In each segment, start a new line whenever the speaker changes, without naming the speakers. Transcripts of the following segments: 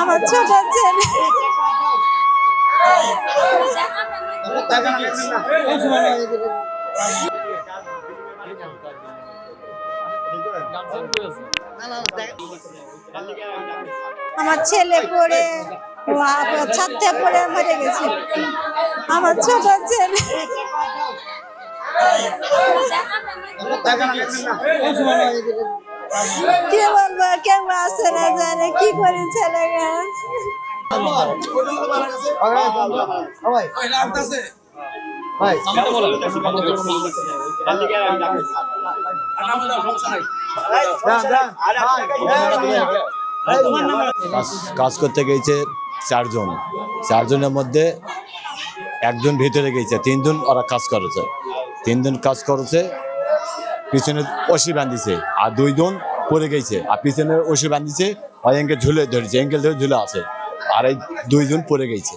আমার ছোট ছেলে আমার ছেলে পড়ে ছাদতে পড়ে মরে গেছে। আমার ছোট ছেলে কি বলব কি করি ছেলে
কাজ করতে গেছে চারজন। চারজনের মধ্যে একজন ভিতরে গেছে, তিনজন ওরা কাজ করেছে। তিনজন কাজ করেছে, পিছনে অসি বান্ধিছে, আর দুইজন পড়ে গেছে। আর পিছনে ওষি বান্ধিছে ওই এঙ্কেল ঝুলে ধরেছে এঙ্কেল ধরে ঝুলে আছে। আর এই দুইজন পড়ে গেছে।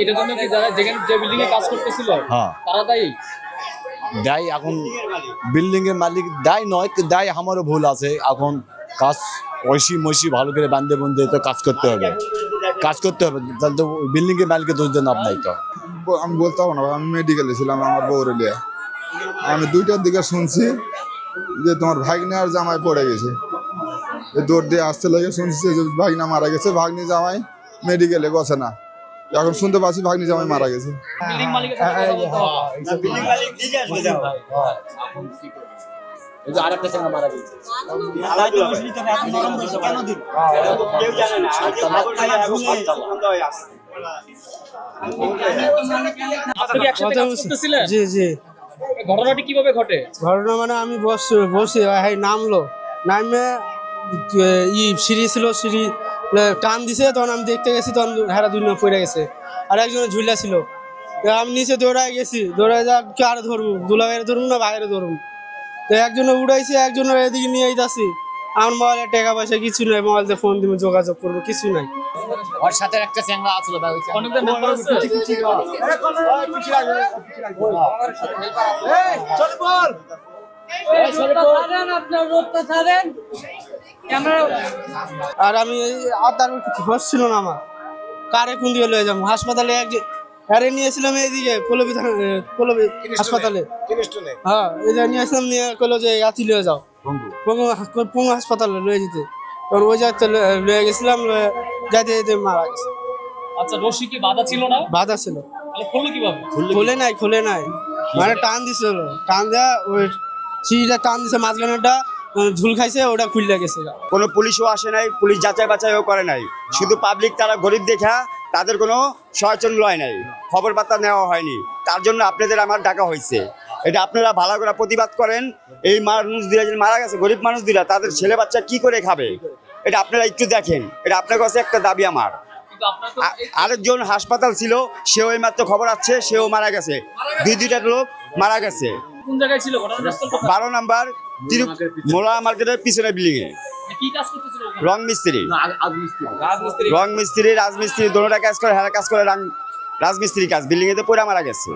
এটার জন্য কি যারা যেখানে যে বিল্ডিং এ কাজ করতেছিল
হ্যাঁ।
তারা দায়ী?
দায় এখন বিল্ডিং এর মালিক দায় নয় দায় আমারও ভুল আছে। এখন কাজ ঐশী মৈশি ভালো করে বান্ধে বন্ধে তো কাজ করতে হবে। কাজ করতে হবে তাহলে তো বিল্ডিং এর মালিকের দোষ দেন আপনাই তো।
আমি বলতে পারব না আমি মেডিকেলে ছিলাম আমার বউরে আমি দুইটার দিকে শুনছি যে তোমার ভাগ্নে আর জামাই পড়ে গেছে। এ দৌড় দিয়ে আসতে লাগে শুনছি যে ভাগ্না মারা গেছে। ভাগ্নি জামাই মেডিকেলে গছে না। এখন শুনতে পাচ্ছি ভাগ্নি জামাই মারা গেছে।
একসাথে কাজ করতেছিলেন
জি জি।
ঘটনাটি কীভাবে ঘটে?
ঘটনা মানে আমি বস বসে নামলো। নামে ই সিঁড়ি ছিল, সিঁড়ি টান দিছে, তখন আমি দেখতে গেছি, তখন হেরা দুই পড়ে গেছে। আর একজনে ঝুলা ছিল। আমি নিচে দৌড়ায় গেছি, দৌড়ায় যা কার ধরবো? দুলা বাইরে ধরবো না বাইরে ধরবো? তো একজনে উড়াইছে, একজনের এদিকে নিয়ে আইতাছি আমার মোবাইলে টাকা পয়সা কিছু নাই মোবাইলতে ফোন দিব যোগাযোগ করব কিছু নাই
ওর সাথে একটা চ্যাংড়া আছিল
নাম্বার আছে
আর আমি আর তার হোস ছিল না আমার কারে কোন দিকে লয়ে যাব হাসপাতালে এক আরে নিয়েছিলাম এইদিকে এ, পল্লবী হাসপাতালে হ্যাঁ এই যে নিয়েছিলাম নিয়ে কইলো যে আতি লয়ে যাও পঙ্গু। হাসপাতালে লয়ে যেতে। তখন ওই জায়গাতে লয়ে- গেছিলাম যাইতে যেতে মারা গেছে।
আচ্ছা রশি কি বাধা ছিল না?
বাধা ছিল।
খুললো কীভাবে?
খুলে নাই খুলে নাই। মানে টান দিছিল। টান দেয়া ওই সিঁড়িটা টান দিছে মাঝখানেটা ঝুল খাইছে ওটা খুললে গেছে
কোনো পুলিশও আসে নাই পুলিশ যাচাই বাছাইও করে নাই। শুধু পাবলিক তারা গরিব দেখা তাদের কোনো সচেতন লয় নাই। খবর বার্তা নেওয়া হয়নি। তার জন্য আপনাদের আমার ডাকা হয়েছে এটা আপনারা ভালো করে প্রতিবাদ করেন। এই মানুষ দিলা যে মারা গেছে গরিব মানুষ দিলা তাদের ছেলে বাচ্চা কি করে খাবে? এটা আপনারা একটু দেখেন। এটা আপনার কাছে একটা দাবি আমার। আরেকজন হাসপাতাল ছিল সেও এই মাত্র খবর আছে সেও মারা গেছে। দুই দুইটা লোক মারা গেছে।
কোন জায়গায় ছিল? ঘটনাস্থল কোথায়?
বারো নাম্বার মোলা মার্কেটের পিছনে বিল্ডিং এ
কি কাজ করতেছিল ওখানে?
রং মিস্ত্রি। রং মিস্ত্রি রাজমিস্ত্রি দোনোটা কাজ করে হেরা কাজ করে রাং- রাজমিস্ত্রি কাজ। বিল্ডিং এতে পড়ে মারা গেছে।